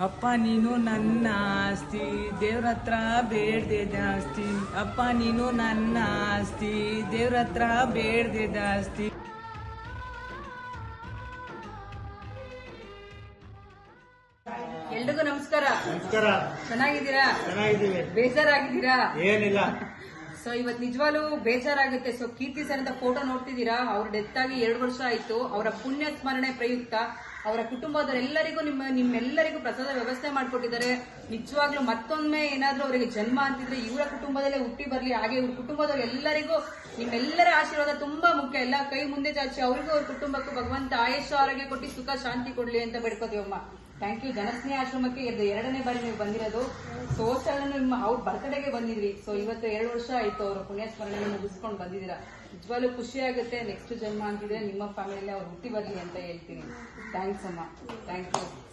ಅಪ್ಪ ನೀನು ನನ್ನ ಆಸ್ತಿ ದೇವ್ರ ಹತ್ರ ಬೇಡ್ದೆ ಜಾಸ್ತಿ. ಅಪ್ಪ ನೀನು ನನ್ನ ಆಸ್ತಿ ದೇವ್ರ ಹತ್ರ ಬೇಡ್ದೆ ಜಾಸ್ತಿ. ಎಲ್ರಿಗೂ ನಮಸ್ಕಾರ. ನಮಸ್ಕಾರ. ಚೆನ್ನಾಗಿದ್ದೀರಾ? ಚೆನ್ನಾಗಿದ್ದೀವಿ. ಬೇಜಾರಾಗಿದ್ದೀರಾ? ಏನಿಲ್ಲ. ಸೊ ಇವತ್ತು ನಿಜವಾಗ್ಲೂ ಬೇಜಾರಾಗುತ್ತೆ. ಸೊ ಕೀರ್ತಿ ಸರ್ ಅಂತ ಫೋಟೋ ನೋಡ್ತಿದ್ದೀರಾ? ಅವ್ರ ಡೆತ್ ಆಗಿ ಎರಡು ವರ್ಷ ಆಯ್ತು. ಅವರ ಪುಣ್ಯ ಸ್ಮರಣೆ ಪ್ರಯುಕ್ತ. ಅವರ ಕುಟುಂಬದವರೆಲ್ಲರಿಗೂ ನಿಮ್ಮ, ನಿಮ್ಮೆಲ್ಲರಿಗೂ ಪ್ರಸಾದ ವ್ಯವಸ್ಥೆ ಮಾಡಿಕೊಟ್ಟಿದ್ದಾರೆ. ನಿಜವಾಗ್ಲೂ ಮತ್ತೊಮ್ಮೆ ಏನಾದ್ರೂ ಅವರಿಗೆ ಜನ್ಮ ಅಂತಿದ್ರೆ ಇವರ ಕುಟುಂಬದಲ್ಲೇ ಹುಟ್ಟಿ ಬರಲಿ, ಹಾಗೆ ಇವ್ರ ಕುಟುಂಬದವ್ರು ಎಲ್ಲರಿಗೂ ನಿಮ್ಮೆಲ್ಲರ ಆಶೀರ್ವಾದ ತುಂಬಾ ಮುಖ್ಯ. ಎಲ್ಲ ಕೈ ಮುಂದೆ ಚಾಚಿ, ಅವ್ರಿಗೂ ಅವ್ರ ಕುಟುಂಬಕ್ಕೂ ಭಗವಂತ ಆಯುಷ್ಯ ಆರೋಗ್ಯ ಕೊಟ್ಟು ಸುಖ, ಶಾಂತಿ ಕೊಡ್ಲಿ ಅಂತ ಬೇಡ್ಕೋತೀವಮ್ಮ ಥ್ಯಾಂಕ್ ಯು ಜನಸ್ನೇಹ ಆಶ್ರಮಕ್ಕೆ ಎರಡನೇ ಬಾರಿ ನೀವು ಬಂದಿರೋದು. ಸೊ ನಿಮ್ಮ ಅವ್ರ ಬರ್ತ್ಡೇಗೆ ಬಂದಿದ್ರಿ ಸೊ ಇವತ್ತು ಎರಡು ವರ್ಷ ಆಯ್ತು ಅವರ ಪುಣ್ಯಸ್ಮರಣೆ ಮುಗಿಸ್ಕೊಂಡು ಬಂದಿದ್ದೀರಾ. ನಿಜವಾಗ್ಲೂ ಖುಷಿ ಆಗುತ್ತೆ. ನೆಕ್ಸ್ಟ್ ಜನ್ಮ ಅಂತಿದ್ರೆ ನಿಮ್ಮ ಫ್ಯಾಮಿಲಿಯಲ್ಲಿ ಅವ್ರು ಹುಟ್ಟಿ ಬರಲಿ ಅಂತ ಹೇಳ್ತೀನಿ. ಥ್ಯಾಂಕ್ಸ್ ಅಮ್ಮ. ಥ್ಯಾಂಕ್ ಯು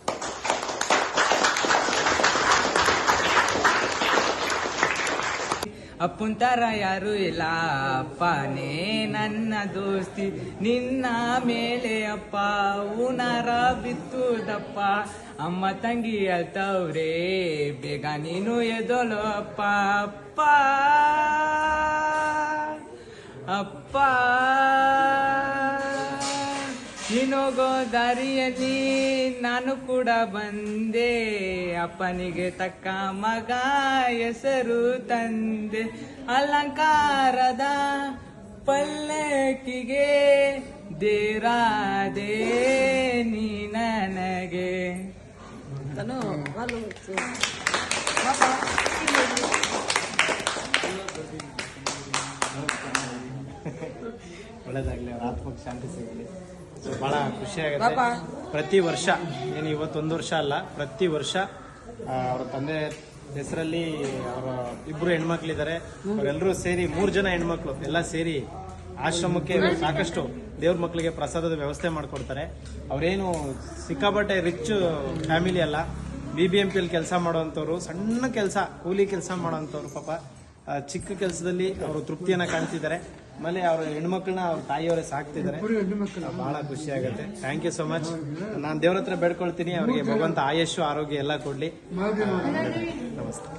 ಅಪ್ಪನ್ ತರ ಯಾರು ಇಲ್ಲ. ಅಪ್ಪನೇ ನನ್ನ ದೋಸ್ತಿ. ನಿನ್ನ ಮೇಲೆ ಅಪ್ಪ ಉನರ ಬಿತ್ತುದಪ್ಪ. ಅಮ್ಮ ತಂಗಿ ಅಳ್ತವ್ರೆ ಬೇಗ ನೀನು ಎದೋಲು ಅಪ್ಪ ಅಪ್ಪ. ಅಪ್ಪ. ನೀನೋಗೋ ದಾರಿಯಲ್ಲಿ ನಾನು ಕೂಡ ಬಂದೆ. ಅಪ್ಪನಿಗೆ ತಕ್ಕ ಮಗ ಹೆಸರು ತಂದೆ. ಅಲಂಕಾರದ ಪಲ್ಲಕ್ಕಿಗೆ ದೇರಾದೆ ನೀ ನನಗೆ. ಒಳ್ಳೇದಾಗಲಿ ಅವ್ರ ಆತ್ಮಕ್ಕೆ ಶಾಂತಿ ಸಿಗಲಿ. ಬಹಳ ಖುಷಿಯಾಗುತ್ತೆ ಪ್ರತಿ ವರ್ಷ ಏನು ಇವತ್ತೊಂದು ವರ್ಷ ಅಲ್ಲ ಪ್ರತಿ ವರ್ಷ ಅವರ ತಂದೆ ಹೆಸರಲ್ಲಿ ಅವರ ಇಬ್ರು ಹೆಣ್ಮಕ್ಳಿದ್ದಾರೆ. ಅವರೆಲ್ಲರೂ ಸೇರಿ ಮೂರು ಜನ ಹೆಣ್ಮಕ್ಳು ಎಲ್ಲ ಸೇರಿ ಆಶ್ರಮಕ್ಕೆ ಸಾಕಷ್ಟು ದೇವ್ರ ಮಕ್ಕಳಿಗೆ ಪ್ರಸಾದದ ವ್ಯವಸ್ಥೆ ಮಾಡಿಕೊಡ್ತಾರೆ. ಅವರೇನು ಸಿಕ್ಕಾಪಟ್ಟೆ ರಿಚ್ ಫ್ಯಾಮಿಲಿ ಅಲ್ಲ. ಬಿ ಬಿ ಎಂ ಪಿಯಲ್ಲಿ ಕೆಲಸ ಮಾಡುವಂಥವ್ರು ಸಣ್ಣ ಕೆಲಸ ಕೂಲಿ ಕೆಲಸ ಮಾಡುವಂಥವ್ರು ಪಾಪ. ಚಿಕ್ಕ ಕೆಲಸದಲ್ಲಿ ಅವರು ತೃಪ್ತಿಯನ್ನ ಕಾಣ್ತಿದ್ದಾರೆ. ಆಮೇಲೆ ಅವ್ರ ಹೆಣ್ಮಕ್ಳನ್ನ ಅವ್ರ ತಾಯಿಯವರೇ ಸಾಕ್ತಿದ್ದಾರೆ. ಬಹಳ ಖುಷಿ ಆಗುತ್ತೆ. ಥ್ಯಾಂಕ್ ಯು ಸೊ ಮಚ್ ನಾನು ದೇವ್ರ ಹತ್ರ ಬೇಡ್ಕೊಳ್ತೀನಿ ಅವ್ರಿಗೆ ಭಗವಂತ ಆಯಸ್ಸು ಆರೋಗ್ಯ ಎಲ್ಲ ಕೊಡ್ಲಿ. ನಮಸ್ತೆ.